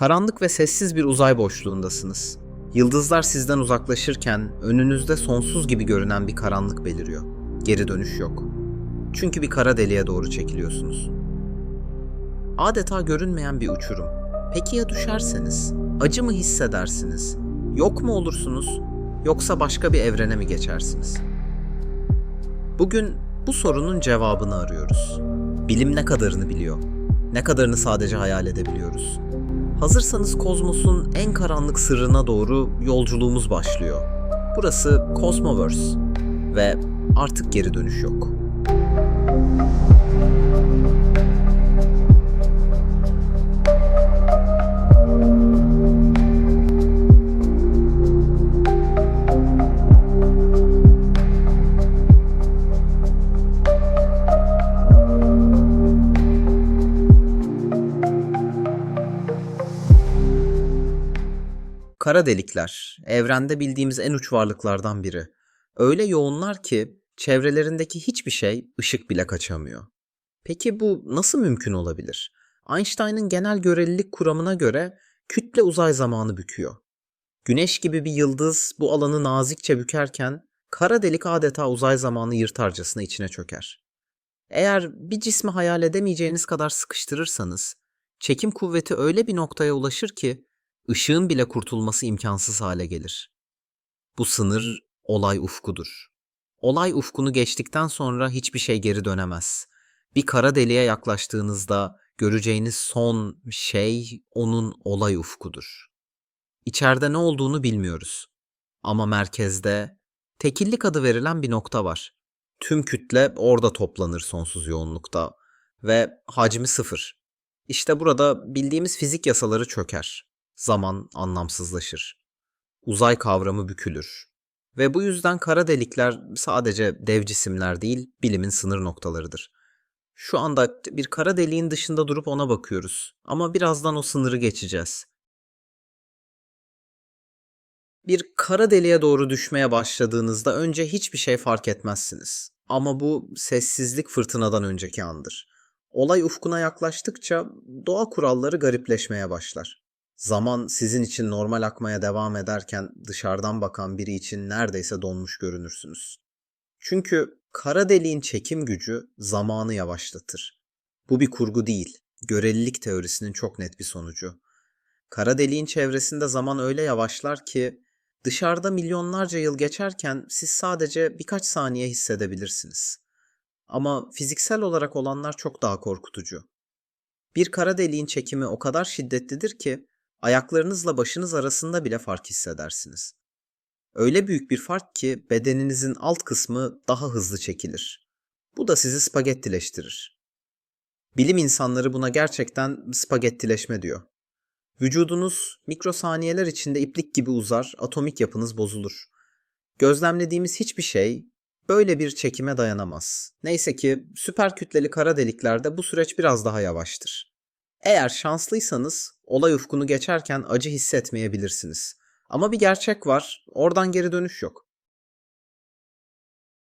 Karanlık ve sessiz bir uzay boşluğundasınız. Yıldızlar sizden uzaklaşırken önünüzde sonsuz gibi görünen bir karanlık beliriyor. Geri dönüş yok. Çünkü bir kara deliğe doğru çekiliyorsunuz. Adeta görünmeyen bir uçurum. Peki ya düşerseniz? Acı mı hissedersiniz? Yok mu olursunuz? Yoksa başka bir evrene mi geçersiniz? Bugün bu sorunun cevabını arıyoruz. Bilim ne kadarını biliyor? Ne kadarını sadece hayal edebiliyoruz? Hazırsanız kozmosun en karanlık sırrına doğru yolculuğumuz başlıyor. Burası Cosmoverse ve artık geri dönüş yok. Kara delikler, evrende bildiğimiz en uç varlıklardan biri. Öyle yoğunlar ki çevrelerindeki hiçbir şey ışık bile kaçamıyor. Peki bu nasıl mümkün olabilir? Einstein'ın genel görelilik kuramına göre kütle uzay zamanı büküyor. Güneş gibi bir yıldız bu alanı nazikçe bükerken kara delik adeta uzay zamanı yırtarcasına içine çöker. Eğer bir cismi hayal edemeyeceğiniz kadar sıkıştırırsanız, çekim kuvveti öyle bir noktaya ulaşır ki ışığın bile kurtulması imkansız hale gelir. Bu sınır olay ufkudur. Olay ufkunu geçtikten sonra hiçbir şey geri dönemez. Bir kara deliğe yaklaştığınızda göreceğiniz son şey onun olay ufkudur. İçeride ne olduğunu bilmiyoruz. Ama merkezde tekillik adı verilen bir nokta var. Tüm kütle orada toplanır sonsuz yoğunlukta ve hacmi sıfır. İşte burada bildiğimiz fizik yasaları çöker zaman anlamsızlaşır. Uzay kavramı bükülür. Ve bu yüzden kara delikler sadece dev cisimler değil, bilimin sınır noktalarıdır. Şu anda bir kara deliğin dışında durup ona bakıyoruz ama birazdan o sınırı geçeceğiz. Bir kara deliğe doğru düşmeye başladığınızda önce hiçbir şey fark etmezsiniz. Ama bu sessizlik fırtınadan önceki andır. Olay ufkuna yaklaştıkça doğa kuralları garipleşmeye başlar. Zaman sizin için normal akmaya devam ederken dışarıdan bakan biri için neredeyse donmuş görünürsünüz. Çünkü kara deliğin çekim gücü zamanı yavaşlatır. Bu bir kurgu değil, görelilik teorisinin çok net bir sonucu. Kara deliğin çevresinde zaman öyle yavaşlar ki dışarıda milyonlarca yıl geçerken siz sadece birkaç saniye hissedebilirsiniz. Ama fiziksel olarak olanlar çok daha korkutucu. Bir kara deliğin çekimi o kadar şiddetlidir ki ayaklarınızla başınız arasında bile fark hissedersiniz. Öyle büyük bir fark ki bedeninizin alt kısmı daha hızlı çekilir. Bu da sizi spagettileştirir. Bilim insanları buna gerçekten spagettileşme diyor. Vücudunuz mikrosaniyeler içinde iplik gibi uzar, atomik yapınız bozulur. Gözlemlediğimiz hiçbir şey böyle bir çekime dayanamaz. Neyse ki süper kütleli kara deliklerde bu süreç biraz daha yavaştır. Eğer şanslıysanız olay ufkunu geçerken acı hissetmeyebilirsiniz. Ama bir gerçek var, oradan geri dönüş yok.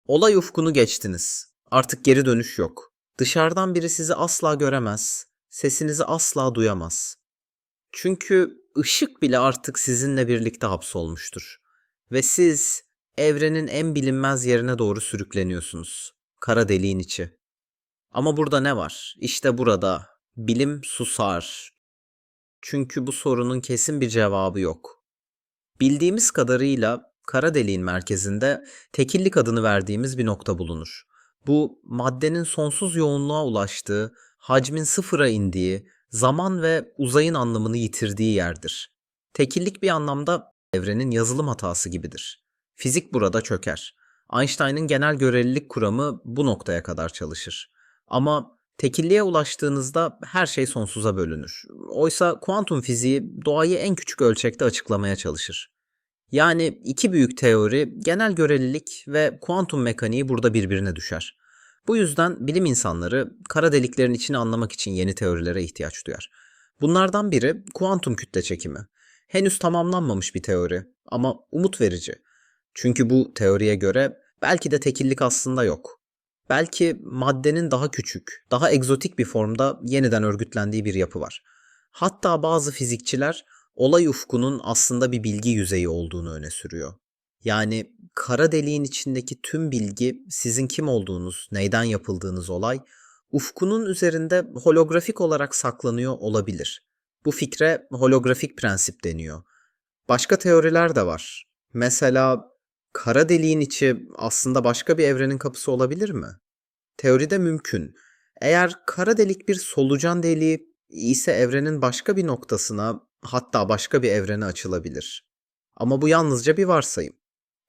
Olay ufkunu geçtiniz. Artık geri dönüş yok. Dışarıdan biri sizi asla göremez, sesinizi asla duyamaz. Çünkü ışık bile artık sizinle birlikte hapsolmuştur. Ve siz evrenin en bilinmez yerine doğru sürükleniyorsunuz. Kara deliğin içi. Ama burada ne var? İşte burada bilim susar. Çünkü bu sorunun kesin bir cevabı yok. Bildiğimiz kadarıyla kara deliğin merkezinde tekillik adını verdiğimiz bir nokta bulunur. Bu maddenin sonsuz yoğunluğa ulaştığı, hacmin sıfıra indiği, zaman ve uzayın anlamını yitirdiği yerdir. Tekillik bir anlamda evrenin yazılım hatası gibidir. Fizik burada çöker. Einstein'ın genel görelilik kuramı bu noktaya kadar çalışır. Ama tekilliğe ulaştığınızda her şey sonsuza bölünür. Oysa kuantum fiziği doğayı en küçük ölçekte açıklamaya çalışır. Yani iki büyük teori, genel görelilik ve kuantum mekaniği burada birbirine düşer. Bu yüzden bilim insanları kara deliklerin içini anlamak için yeni teorilere ihtiyaç duyar. Bunlardan biri kuantum kütle çekimi. Henüz tamamlanmamış bir teori ama umut verici. Çünkü bu teoriye göre belki de tekillik aslında yok. Belki maddenin daha küçük, daha egzotik bir formda yeniden örgütlendiği bir yapı var. Hatta bazı fizikçiler olay ufkunun aslında bir bilgi yüzeyi olduğunu öne sürüyor. Yani kara deliğin içindeki tüm bilgi sizin kim olduğunuz, neyden yapıldığınız olay ufkunun üzerinde holografik olarak saklanıyor olabilir. Bu fikre holografik prensip deniyor. Başka teoriler de var. Mesela kara deliğin içi aslında başka bir evrenin kapısı olabilir mi? Teoride mümkün. Eğer kara delik bir solucan deliği ise evrenin başka bir noktasına hatta başka bir evrene açılabilir. Ama bu yalnızca bir varsayım.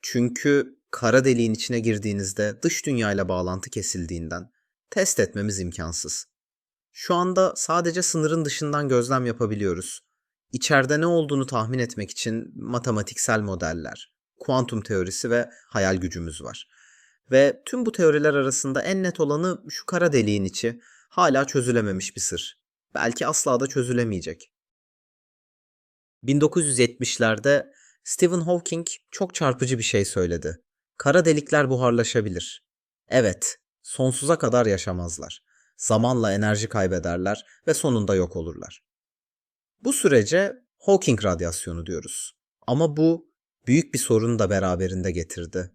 Çünkü kara deliğin içine girdiğinizde dış dünyayla bağlantı kesildiğinden test etmemiz imkansız. Şu anda sadece sınırın dışından gözlem yapabiliyoruz. İçeride ne olduğunu tahmin etmek için matematiksel modeller, kuantum teorisi ve hayal gücümüz var. Ve tüm bu teoriler arasında en net olanı şu kara deliğin içi hala çözülememiş bir sır. Belki asla da çözülemeyecek. 1970'lerde Stephen Hawking çok çarpıcı bir şey söyledi. Kara delikler buharlaşabilir. Evet, sonsuza kadar yaşamazlar. Zamanla enerji kaybederler ve sonunda yok olurlar. Bu sürece Hawking radyasyonu diyoruz. Ama bu büyük bir sorunu da beraberinde getirdi.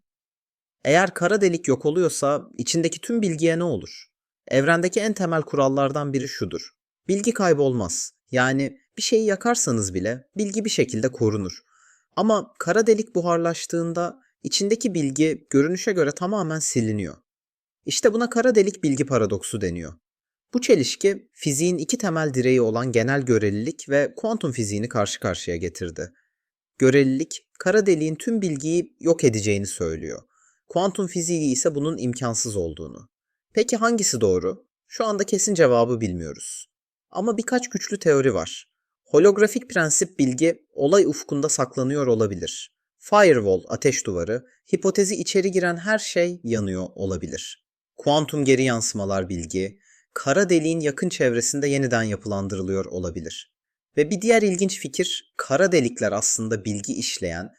Eğer kara delik yok oluyorsa içindeki tüm bilgiye ne olur? Evrendeki en temel kurallardan biri şudur. Bilgi kaybolmaz. Yani bir şeyi yakarsanız bile bilgi bir şekilde korunur. Ama kara delik buharlaştığında içindeki bilgi görünüşe göre tamamen siliniyor. İşte buna kara delik bilgi paradoksu deniyor. Bu çelişki fiziğin iki temel direği olan genel görelilik ve kuantum fiziğini karşı karşıya getirdi. Görelilik, kara deliğin tüm bilgiyi yok edeceğini söylüyor. Kuantum fiziği ise bunun imkansız olduğunu. Peki hangisi doğru? Şu anda kesin cevabı bilmiyoruz. Ama birkaç güçlü teori var. Holografik prensip bilgi olay ufkunda saklanıyor olabilir. Firewall, ateş duvarı, hipotezi içeri giren her şey yanıyor olabilir. Kuantum geri yansımalar bilgi, kara deliğin yakın çevresinde yeniden yapılandırılıyor olabilir. Ve bir diğer ilginç fikir, kara delikler aslında bilgi işleyen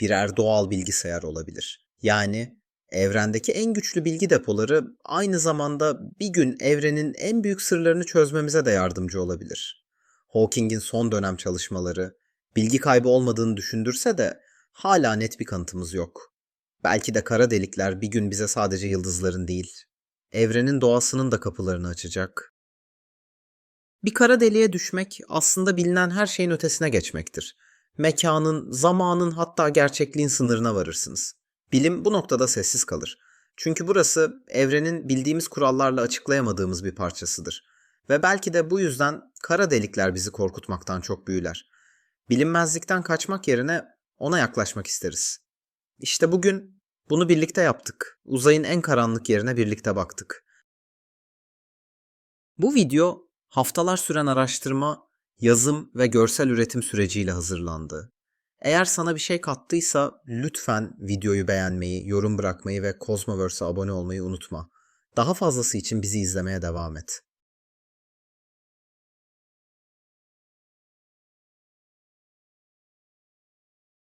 birer doğal bilgisayar olabilir. Yani evrendeki en güçlü bilgi depoları aynı zamanda bir gün evrenin en büyük sırlarını çözmemize de yardımcı olabilir. Hawking'in son dönem çalışmaları bilgi kaybı olmadığını düşündürse de hala net bir kanıtımız yok. Belki de kara delikler bir gün bize sadece yıldızların değil, evrenin doğasının da kapılarını açacak. Bir kara deliğe düşmek aslında bilinen her şeyin ötesine geçmektir. Mekanın, zamanın hatta gerçekliğin sınırına varırsınız. Bilim bu noktada sessiz kalır. Çünkü burası evrenin bildiğimiz kurallarla açıklayamadığımız bir parçasıdır. Ve belki de bu yüzden kara delikler bizi korkutmaktan çok büyüler. Bilinmezlikten kaçmak yerine ona yaklaşmak isteriz. İşte bugün bunu birlikte yaptık. Uzayın en karanlık yerine birlikte baktık. Bu video haftalar süren araştırma, yazım ve görsel üretim süreciyle hazırlandı. Eğer sana bir şey kattıysa lütfen videoyu beğenmeyi, yorum bırakmayı ve Cosmoverse'a abone olmayı unutma. Daha fazlası için bizi izlemeye devam et.